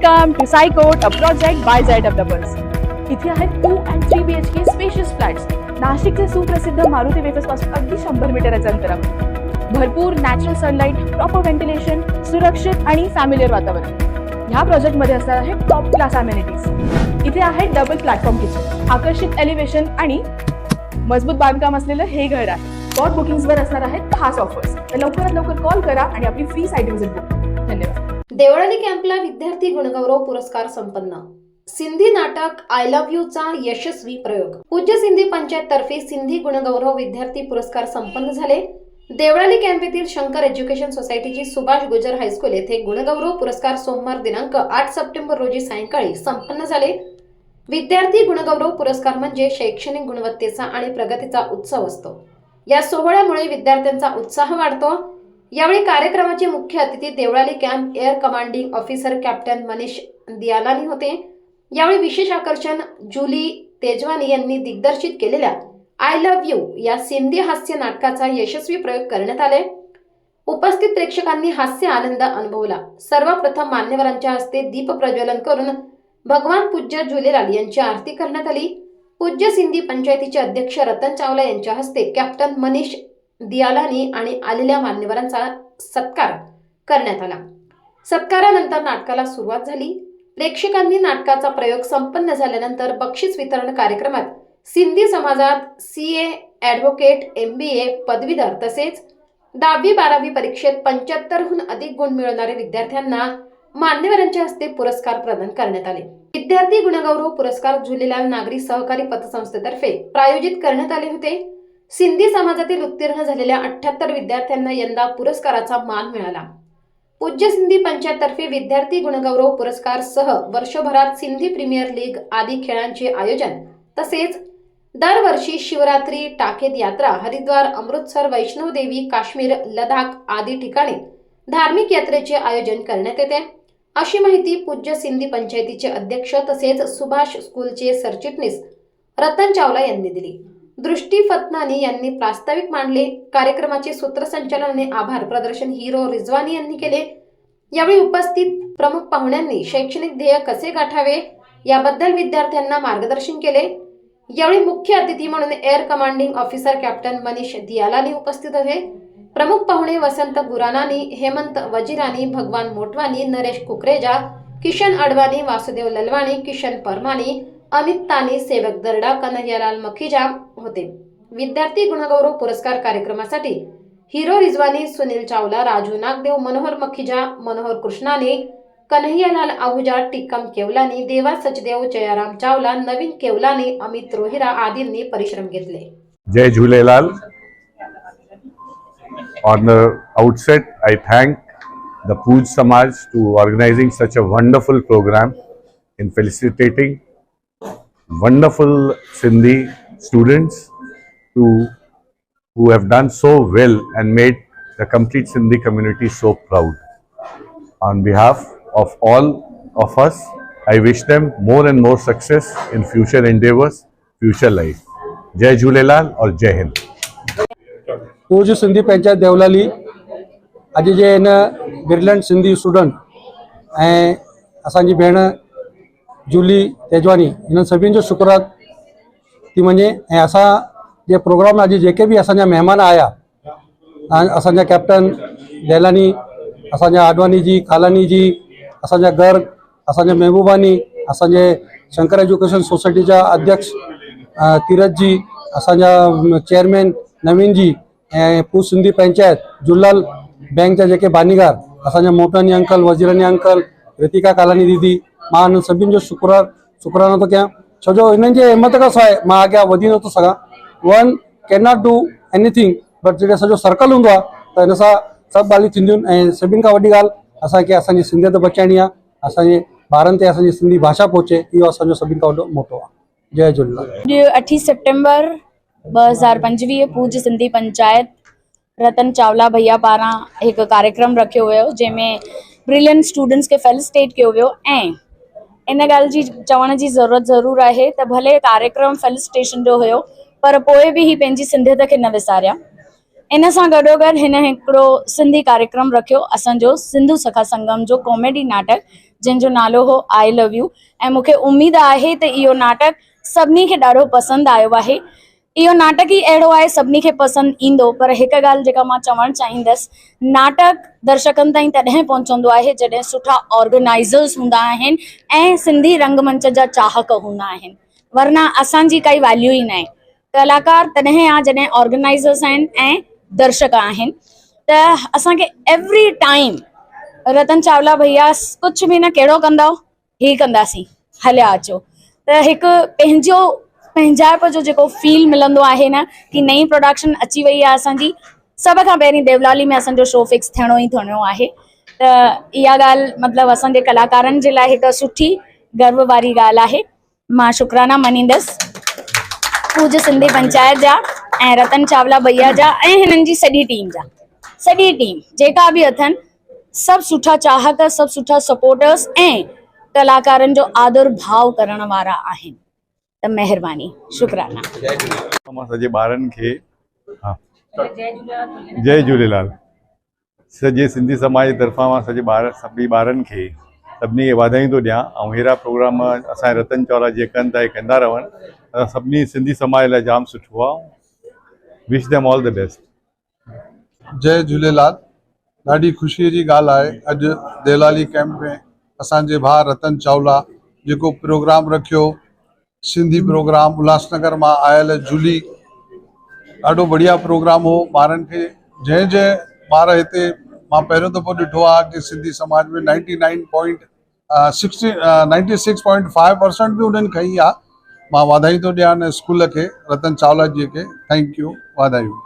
Welcome to SciCode, a project by Z Developers. इथे आहेत two and three B H K spacious flats नाशिकचे सुप्रसिद्ध मारुती वेफर्सपासून अगदी शंभर मीटरच्या अंतरावर भरपूर नॅचरल सनलाईट प्रॉपर व्हेंटिलेशन सुरक्षित आणि फॅमिलियर वातावरण. ह्या प्रोजेक्टमध्ये असणार आहे टॉप क्लास अमेनिटीज इथे आहे डबल प्लॅटफॉर्म किचन आकर्षित एलिव्हेशन आणि मजबूत बांधकाम असलेलं हे घर आहे. स्पॉट बुकिंग्सवर असणार आहेत खास ऑफर्स तर लवकरात लवकर कॉल करा आणि आपली फ्री साईट विजिट बुक धन्यवाद. देवळाली कॅम्पला विद्यार्थी गुणगौरव पुरस्कार संपन्न. सिंधी नाटक आय लव्ह यू चा यशस्वी प्रयोग. पूज्य सिंधी पंचायत तर्फे सिंधी गुणगौरव विद्यार्थी पुरस्कार संपन्न झाले. देवळाली कॅम्प येथील शंकर एज्युकेशन सोसायटीची सुभाष गुजर हायस्कूल येथे गुणगौरव पुरस्कार सोमवार दिनांक आठ सप्टेंबर रोजी सायंकाळी संपन्न झाले. विद्यार्थी गुणगौरव पुरस्कार म्हणजे शैक्षणिक गुणवत्तेचा आणि प्रगतीचा उत्सव असतो. या सोहळ्यामुळे विद्यार्थ्यांचा उत्साह वाढतो. यावेळी कार्यक्रमाचे मुख्य अतिथी Devlali camp air commanding officer captain Manish Diyalani होते. यावेळी विशेष आकर्षण जुली तेजवानी यांनी दिग्दर्शित केलेल्या आय लव्ह यू या सिंधी हास्य नाटकाचा यशस्वी प्रयोग करण्यात आले. उपस्थित प्रेक्षकांनी हास्य आनंद अनुभवला. सर्वप्रथम मान्यवरांच्या हस्ते दीप प्रज्वलन करून भगवान पूज्य झुलेलाल यांची आरती करण्यात आली. पूज्य सिंधी पंचायतीचे अध्यक्ष रतन चावला यांच्या हस्ते कॅप्टन मनीष दियालानी आणि आलेल्या मान्यवरांचा सत्कार करण्यात आला. सत्कारानंतर नाटकाला सुरुवात झाली. प्रेक्षकांनी नाटकाचा प्रयोग संपन्न झाल्यानंतर बक्षीस वितरण कार्यक्रमात सिंधी समाजात C A advocate M B A पदवीधर तसेच दहावी बारावी परीक्षेत पंच्याहत्तरहून अधिक गुण मिळवणाऱ्या विद्यार्थ्यांना मान्यवरांच्या हस्ते पुरस्कार प्रदान करण्यात आले. विद्यार्थी गुणगौरव पुरस्कार झुलेलाल नागरी सहकारी पतसंस्थेतर्फे प्रायोजित करण्यात आले होते. सिंधी समाजातील उत्तीर्ण झालेल्या अठ्याहत्तर विद्यार्थ्यांना यंदा पुरस्काराचा मान मिळाला. पूज्य सिंधी पंचायततर्फे विद्यार्थी गुणगौरव पुरस्कार सह वर्षभरात सिंधी प्रीमियर लीग आदी खेळांचे आयोजन तसेच दरवर्षी शिवरात्री टाकेत यात्रा हरिद्वार अमृतसर वैष्णवदेवी काश्मीर लडाख आदी ठिकाणी धार्मिक यात्रेचे आयोजन करण्यात येते. अशी माहिती पूज्य सिंधी पंचायतीचे अध्यक्ष तसेच सुभाष स्कूलचे सरचिटणीस रतन चावला यांनी दिली. दृष्टी फतनानी यांनी प्रास्ताविक मांडले. कार्यक्रमाचे सूत्रसंचालन आणि आभार. प्रदर्शन हिरो रिझवानी यांनी केले. यावेळी उपस्थित प्रमुख पाहुण्यांनी शैक्षणिक ध्येय कसे गाठावे याबद्दल विद्यार्थ्यांना मार्गदर्शन केले. यावेळी मुख्य अतिथी म्हणून air commanding officer captain Manish Diyalani उपस्थित होते. प्रमुख पाहुणे वसंत गुरानानी हेमंत वजिरानी भगवान मोटवानी नरेश कुकरेजा किशन अडवाणी वासुदेव ललवाणी किशन परमानी अमित तानी सेवक दर्डा कन्हैयालाल मखिजा होते. विद्यार्थी गुणगौरव पुरस्कार कार्यक्रमासाठी हिरो रिजवानी सुनील चावला राजू नागदेव मनोहर मखिजा मनोहर कृष्णाने कन्हैयालाल आहुजा टिक्कम केवलानी देवा सचदेव जयाराम चावला नवीन केवलाने अमित रोहिरा आदींनी परिश्रम घेतले. जय Jhulelal. On the outset, I thank the Pooj Samaj to organizing such a wonderful program in felicitating wonderful Sindhi students to, who have done so well and made the complete Sindhi community so proud. On behalf of all of us, I wish them more and more success in future endeavors, future life. जय झूलेलाल और जय हिंद रोज सिंधी पंचायत देवलाली अॼु जे हिन brilliant Sindhi student ऐं असांजी भेण जूली तेजवानी हिननि सभिनि जो शुक्रात थी वञे ऐं असां जे प्रोग्राम में अॼु जेके बि असांजा महिमान आया असांजा कैप्टन देलानी असांजा आडवानी जी कालानी जी असांजा गर्ग असांजा महबूबानी असांजे शंकर एजुकेशन सोसाइटी जा अध्यक्ष तीरथ जी असांजा चेयरमैन नवीन जी ऐं पू. सिंधी पंचायत झूलेलाल बैंक जा जेके बानीगार असांजा मोटानी अंकल वजीरानी अंकल रितिका कालानी दीदी मां हिननि सभिनि जो शुक्र शुक्रानो थो कयां ڇو جو هنن جي همت کان سواءِ مان اڳيان وڌي نٿو سگهان. ون ڪين ناٽ ڊو اينيٿنگ بٽ سرڪل هوندو آهي ته هن سان سڀ ڳالهيون ٿينديون آهن ۽ سڀني کان وڏي ڳالهه اسان کي اسان جي سنڌيت بچائڻي آهي اسان جي ٻارن تي اسان جي سنڌي ڀاشا پهچي اهو اسان جو سڀني کان وڏو موٽو آهي. جئي جهوليلال. اڄ اٺي سيپٽمبر ٻه هزار پنجويهه پوج سنڌي پنچائت رتن چاولا ڀيا پاران هڪ ڪاريڪرم رکيو ويو جنهن ۾ برلينٽ اسٽوڊنٽس کي فيلسٽيٽ ڪيو ويو ۽ इन ॻाल्हि जी चवण जी ज़रूरत ज़रूरु आहे. त भले कार्यक्रम फेलिसिटेशन जो हुयो पर पोइ बि ही पंहिंजी सिंधियत खे न विसारिया. इन सां गॾोगॾु हिन हिकिड़ो सिंधी कार्यक्रम रखियो असांजो सिंधु सखा संगम जो कॉमेडी नाटक जंहिंजो नालो हो आई लव यू ऐं मूंखे उमेद आहे त इहो नाटक सभिनी खे ॾाढो पसंदि आयो आहे। اهو ناٽڪ ئي اهڙو آهي سڀني کي پسند ايندو پر هڪ ڳالهه جيڪا مان چوڻ چاهيندس ناٽڪ درشڪن تائين تڏهن پهچندو آهي جڏهن سٺا آرگينائزرس هوندا آهن ۽ سنڌي رنگ منچ جا چاهڪ هوندا آهن. ورنه اسان جي ڪائي ويليو ئي نه آهي. ڪلاڪار تڏهن آهي جڏهن آرگينائزرس آهن ۽ درشڪ آهن. ته اسان کي ايوري ٽائيم رتن چاولا ڀيا ڪجهه به نه ڪهڙو ڪندؤ؟ هي ڪنداسين هليا اچو. ته هڪ پنهنجو پنهنجائپ جو جيڪو فيل ملندو آهي نه ڪه نئي پروڊڪشن اچي وئي آهي اسان جي سڀ کان پهرين ديولالي ۾ اسان جو شو فڪس ٿيڻو ئي ٿيڻو آهي. ته اها ڳالهه مطلب اسان جي ڪلاڪارن جي لاءِ هڪ سٺي گرو واري ڳالهه آهي. مان شڪرانا مڃيندس. پوج سنڌي پنچائت جا ۽ رتن چاولا ڀيا جا ۽ هنن جي سڄي ٽيم جا. سڄي ٽيم جيڪا به اٿن سڀ سٺا چاهڪ سڀ سٺا سپورٽرس ۽ ڪلاڪارن جو آدر ڀاو ڪرڻ وارا آهن त महिरबानी. शुक्राना. मां सॼे ॿारनि खे हा. जय झूलेलाल सॼे सिंधी समाज जे तरफ़ां मां सॼे ॿार सभिनी ॿारनि खे सभिनी खे वाधायूं थो ॾियां ऐं अहिड़ा प्रोग्राम असांजे रतन चावला जीअं कनि था कंदा रहनि असां सभिनी सिंधी समाज लाइ जाम सुठो आहे wish them all the best जय झूलेलाल ॾाढी ख़ुशीअ जी ॻाल्हि आहे. अॼु देवलाली कैंप में असांजे भाउ रतन चावला जेको प्रोग्राम रखियो सिंधी प्रोग्राम उल्हासनगर मां आयल जूली ॾाढो बढ़िया प्रोग्राम हो ॿारनि खे जंहिं जंहिं ॿार हिते मां पहिरियों दफ़ो ॾिठो आहे कि सिंधी समाज में ninety nine point sixty ninety six point five percent बि उन्हनि खई आहे मां वाधायूं थो ॾियां हिन स्कूल खे रतन चावला जी खे थैंक यू वाधायूं